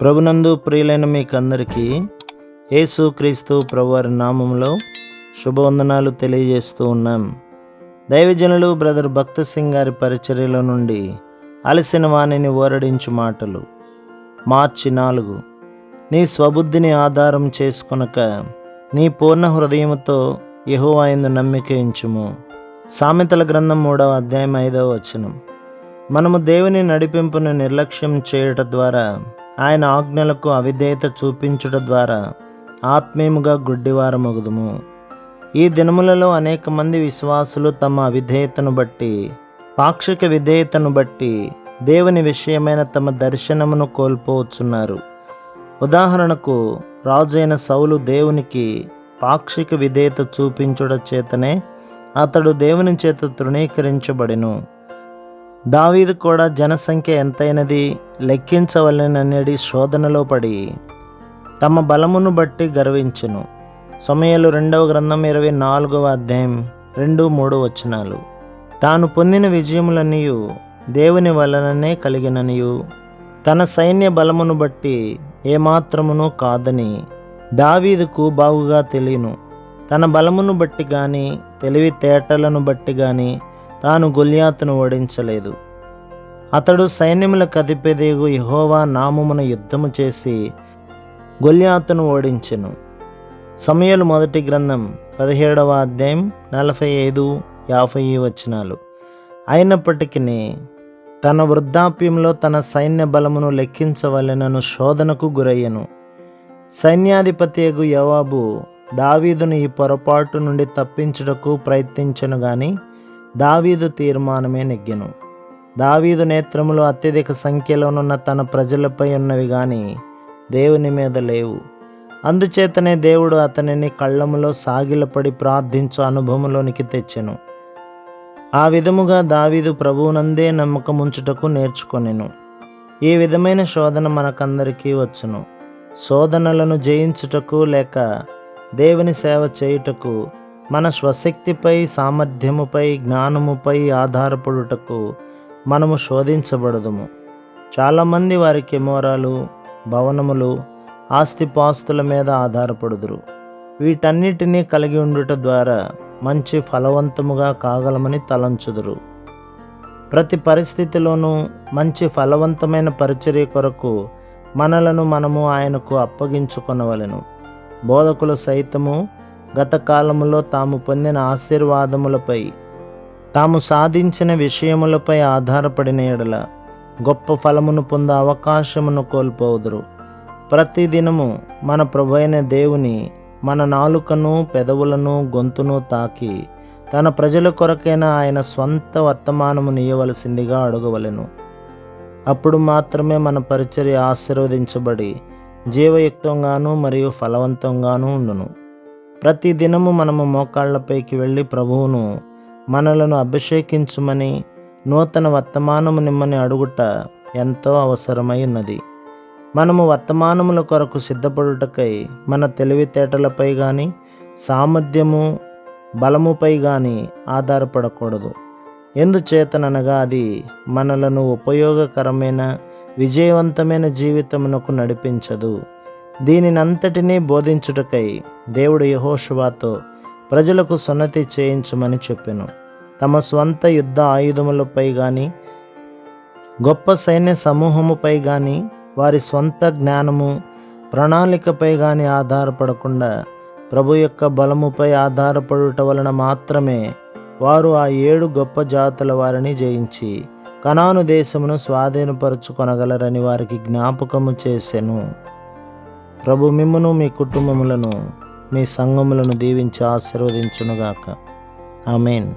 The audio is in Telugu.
ప్రభునందు ప్రియులైన మీకందరికీ యేసు క్రీస్తు ప్రభువారి నామంలో శుభవందనాలు తెలియజేస్తూ ఉన్నాం. దైవజనులు బ్రదర్ భక్త సింగ్ గారి పరిచర్యలో నుండి అలసిన వాణిని ఓరడించు మాటలు. మార్చి నాలుగు. నీ స్వబుద్ధిని ఆధారం చేసుకొనక నీ పూర్ణ హృదయముతో యెహోవాయందు నమ్మిక ఉంచుము సామెతల గ్రంథం మూడవ అధ్యాయం ఐదవ వచనం. మనము దేవుని నడిపింపును నిర్లక్ష్యం చేయుట ద్వారా ఆయన ఆజ్ఞలకు అవిధేయత చూపించుట ద్వారా ఆత్మీయముగా గుడ్డివారమగుదుము. ఈ దినములలో అనేక మంది విశ్వాసులు తమ అవిధేయతను బట్టి పాక్షిక విధేయతను బట్టి దేవుని విషయమైన తమ దర్శనమును కోల్పోవచ్చున్నారు. ఉదాహరణకు రాజైన సౌలు దేవునికి పాక్షిక విధేయత చూపించుట చేతనే అతడు దేవుని చేత తృణీకరించబడెను. దావీదు కూడా జనసంఖ్య ఎంతైనది లెక్కించవలెననేది శోధనలో పడి తమ బలమును బట్టి గర్వించును. సమయాలు రెండవ గ్రంథం ఇరవై నాలుగవ అధ్యాయం రెండు మూడు వచనాలు. తాను పొందిన విజయములనియు దేవుని వలననే కలిగిననియు. తన సైన్య బలమును బట్టి ఏమాత్రమునూ కాదని దావీదుకు బాగుగా తెలియను. తన బలమును బట్టి కానీ తెలివితేటలను బట్టి కానీ తాను గొల్యాతును ఓడించలేదు. అతడు సైన్యములకు అధిపతిగు యహోవా నామమున యుద్ధము చేసి గొల్యాతును ఓడించెను. సమయలు మొదటి గ్రంథం పదిహేడవ అధ్యాయం నలభై ఐదు యాభై వచనాలు. అయినప్పటికీ తన వృద్ధాప్యంలో తన సైన్య బలమును లెక్కించవలెనను శోధనకు గురయ్యను. సైన్యాధిపతియగు యవాబు దావీదును ఈ పొరపాటు నుండి తప్పించుటకు ప్రయత్నించను గాని దావీదు తీర్మానమే నెగ్గెను. దావీదు నేత్రములు అత్యధిక సంఖ్యలోనున్న తన ప్రజలపై ఉన్నవి కానీ దేవుని మీద లేవు. అందుచేతనే దేవుడు అతనిని కళ్ళములో సాగిలపడి ప్రార్థించు అనుభవంలోనికి తెచ్చెను. ఆ విధముగా దావీదు ప్రభువునందే నమ్మకముంచుటకు నేర్చుకొనెను. ఈ విధమైన శోధన మనకందరికీ వచ్చును. శోధనలను జయించుటకు లేక దేవుని సేవ చేయుటకు మన స్వశక్తిపై సామర్థ్యముపై జ్ఞానముపై ఆధారపడుటకు మనము శోధించబడదుము. చాలామంది వారి కెమెరాలు భవనములు ఆస్తిపాస్తుల మీద ఆధారపడుదురు. వీటన్నిటినీ కలిగి ఉండుట ద్వారా మంచి ఫలవంతముగా కాగలమని తలంచుదురు. ప్రతి పరిస్థితిలోనూ మంచి ఫలవంతమైన పరిచర్య కొరకు మనలను మనము ఆయనకు అప్పగించుకొనవలెను. బోధకులు సైతము గత కాలములో తాము పొందిన ఆశీర్వాదములపై తాము సాధించిన విషయములపై ఆధారపడిన ఎడల గొప్ప ఫలమును పొందే అవకాశమును కోల్పోదురు. ప్రతిదినము మన ప్రభైన దేవుని మన నాలుకను పెదవులను గొంతును తాకి తన ప్రజల కొరకైనా ఆయన స్వంత వర్తమానము నీయవలసిందిగా అడగవలెను. అప్పుడు మాత్రమే మన పరిచర్య ఆశీర్వదించబడి జీవయుక్తంగాను మరియు ఫలవంతంగాను ఉండును. ప్రతి దినము మనము మోకాళ్ళపైకి వెళ్ళి ప్రభువును మనలను అభిషేకించుమని నూతన వర్తమానము నిమ్మని అడుగుట ఎంతో అవసరమై ఉన్నది. మనము వర్తమానముల కొరకు సిద్ధపడుటకై మన తెలివితేటలపై కానీ సామర్థ్యము బలముపై కానీ ఆధారపడకూడదు. ఎందుచేతననగా అది మనలను ఉపయోగకరమైన విజయవంతమైన జీవితమునకు నడిపించదు. దీనినంతటినీ బోధించుటకై దేవుడు యహోషువాతో ప్రజలకు సున్నతి చేయించమని చెప్పెను. తమ స్వంత యుద్ధ ఆయుధములపై కానీ గొప్ప సైన్య సమూహముపై కానీ వారి స్వంత జ్ఞానము ప్రణాళికపై కానీ ఆధారపడకుండా ప్రభు యొక్క బలముపై ఆధారపడుట వలన మాత్రమే వారు ఆ ఏడు గొప్ప జాతుల వారిని జయించి కనాను దేశమును స్వాధీనపరచుకొనగలరని వారికి జ్ఞాపకము చేసెను. ప్రభు మిమ్మను మీ కుటుంబములను మీ సంఘములను దీవించి ఆశీర్వదించునుగాక. ఆమెన్.